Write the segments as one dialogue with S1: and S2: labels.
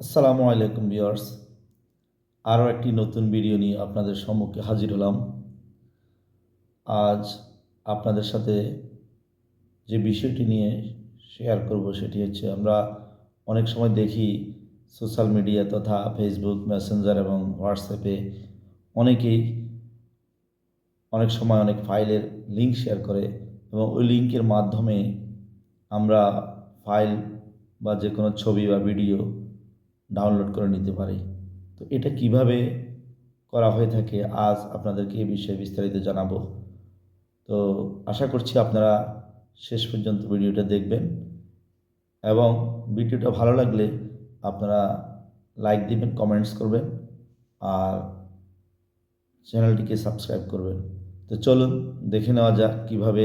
S1: আসসালামু আলাইকুম ভিউয়ার্স। আরও একটি নতুন ভিডিও নিয়ে আপনাদের সম্মুখে হাজির হলাম। আজ আপনাদের সাথে যে বিষয়টি নিয়ে শেয়ার করব সেটি হচ্ছে আমরা অনেক সময় দেখি সোশ্যাল মিডিয়া তথা ফেসবুক, মেসেঞ্জার এবং হোয়াটসঅ্যাপে অনেকেই অনেক সময় অনেক ফাইলের লিঙ্ক শেয়ার করে এবং ওই লিঙ্কের মাধ্যমে আমরা ফাইল বা যে কোনো ছবি বা ভিডিও ডাউনলোড করে নিতে পারি। তো এটা কীভাবে করা হয়ে থাকে আজ আপনাদেরকে এই বিষয়ে বিস্তারিত জানাব। তো আশা করছি আপনারা শেষ পর্যন্ত ভিডিওটা দেখবেন এবং ভিডিওটা ভালো লাগলে আপনারা লাইক দিবেন কমেন্টস করবেন আর চ্যানেলটিকে সাবস্ক্রাইব করবেন। তো চলুন দেখে নেওয়া যাক কীভাবে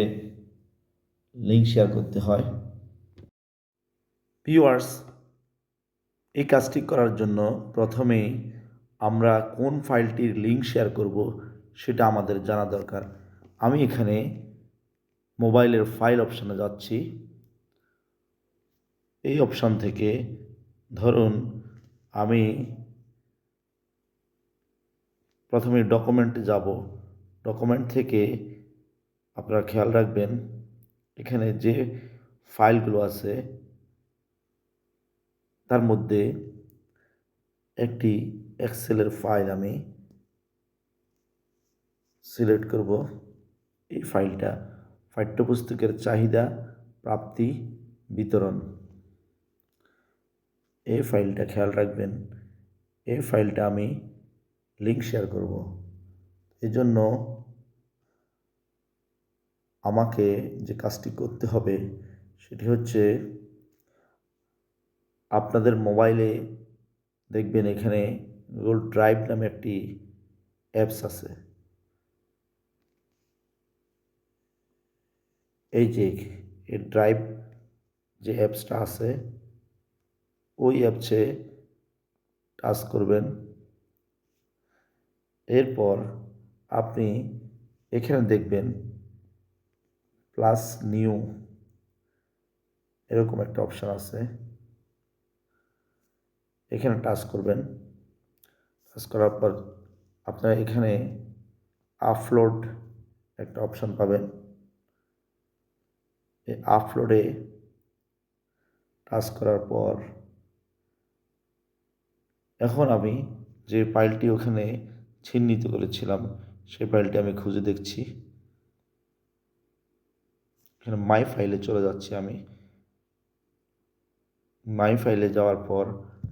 S1: লিঙ্ক শেয়ার করতে হয়। ভিউয়ার্স এই কাজটি করার জন্য প্রথমেই আমরা কোন ফাইলটির লিঙ্ক শেয়ার করব সেটা আমাদের জানা দরকার। আমি এখানে মোবাইলের ফাইল অপশানে যাচ্ছি। এই অপশান থেকে ধরুন আমি প্রথমে ডকুমেন্টে যাব। ডকুমেন্ট থেকে আপনারা খেয়াল রাখবেন, এখানে যে ফাইলগুলো আছে তার মধ্যে একটি এক্সেলের ফাইল আমি সিলেক্ট করব। এই ফাইলটা পাঠ্যপুস্তকের চাহিদা, প্রাপ্তি, বিতরণ। এই ফাইলটা খেয়াল রাখবেন, এই ফাইলটা আমি লিঙ্ক শেয়ার করব। এই জন্য আমাকে যে কাজটি করতে হবে সেটি হচ্ছে আপনাদের মোবাইলে দেখবেন এখানে গুগল ড্রাইভ নামে একটি অ্যাপস আছে। এই যে এই ড্রাইভ যে অ্যাপসটা আছে, ওই অ্যাপসে টাচ করবেন। এরপর আপনি এখানে দেখবেন প্লাস নিউ এরকম একটা অপশান আছে। এখানে টাচ করবেন। টাচ করার পর আপনারা এখানে আপলোড একটা অপশান পাবেন। এই আপলোডে টাচ করার পর এখন আমি যে ফাইলটি ওখানে চিহ্নিত করেছিলাম, সেই ফাইলটি আমি খুঁজে দেখছি। এখানে মাই ফাইলে চলে যাচ্ছি আমি। মাই ফাইলে যাওয়ার পর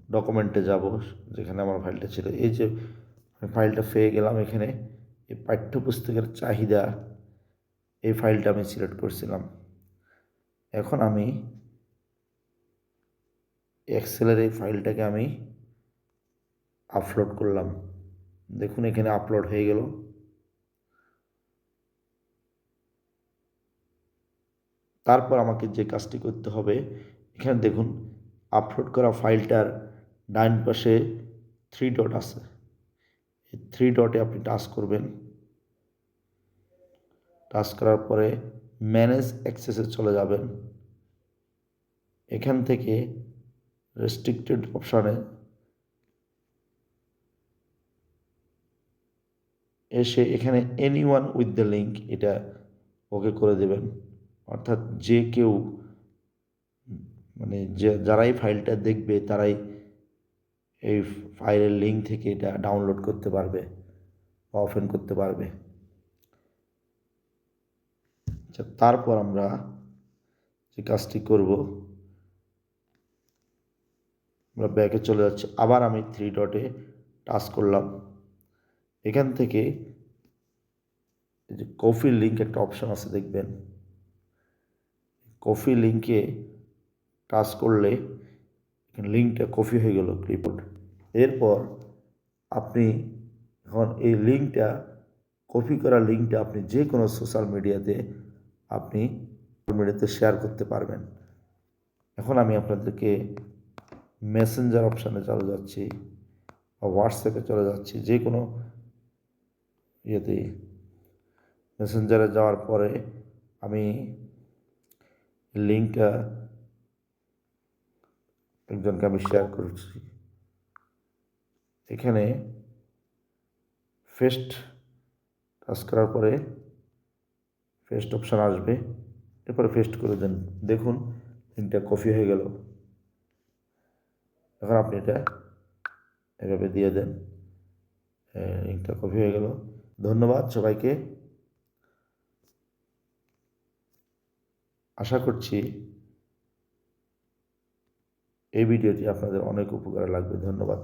S1: ডকুমেন্টে যাব, যেখানে আমার ফাইলটা ছিল। এই যে আমি ফাইলটা পেয়ে গেলাম এখানে, এই পাঠ্যপুস্তকের চাহিদা, এই ফাইলটা আমি সিলেক্ট করছিলাম। এখন আমি এক্সেলের এই ফাইলটাকে আমি আপলোড করলাম। দেখুন, এখানে আপলোড হয়ে গেল। তারপর আমাকে যে কাজটি করতে হবে, এখানে দেখুন আপলোড করা ফাইলটার ডাইন পাশে থ্রি ডট আছে। এই থ্রি ডটে আপনি টাচ করবেন। টাচ করার পরে ম্যানেজ অ্যাক্সেসে চলে যাবেন। এখান থেকে রেস্ট্রিক্টেড অপশানে এসে এখানে any one with the link এটা ওকে করে দেবেন। অর্থাৎ যে কেউ মানে যে যারাই ফাইলটা দেখবে তারাই এই ফাইলের লিঙ্ক থেকে এটা ডাউনলোড করতে পারবে বা ওপেন করতে পারবে। আচ্ছা তারপর আমরা যে কাজটি করব, আমরা ব্যাকে চলে যাচ্ছি। আবার আমি থ্রি ডটে টাচ করলাম। এখান থেকে এই যে কফি লিঙ্ক একটা অপশন আছে, দেখবেন। কফি লিঙ্কে টাচ করলে লিঙ্কটা কপি হয়ে গেল ক্লিপবোর্ড এরপর আপনি এখন এই লিঙ্কটা, কপি করা লিঙ্কটা আপনি যে কোনো সোশ্যাল মিডিয়াতে আপনি মিডিয়াতে শেয়ার করতে পারবেন। এখন আমি আপনাদেরকে মেসেঞ্জার অপশানে চলে যাচ্ছি বা হোয়াটসঅ্যাপে চলে যাচ্ছি। যে কোনো ইয়েতে মেসেঞ্জারে যাওয়ার পরে আমি লিঙ্কটা একজনকে আমি শেয়ার করছি। এখানে ফেস্ট কাজ করার পরে ফেস্ট অপশান আসবে। এরপরে ফেস্ট করে দেন। দেখুন লিঙ্কটা কপি হয়ে গেল। এখন আপনি এটা এভাবে দিয়ে দেন। লিঙ্কটা কপি হয়ে গেল। ধন্যবাদ সবাইকে। আশা করছি এই ভিডিওটি আপনাদের অনেক উপকারে লাগবে। ধন্যবাদ।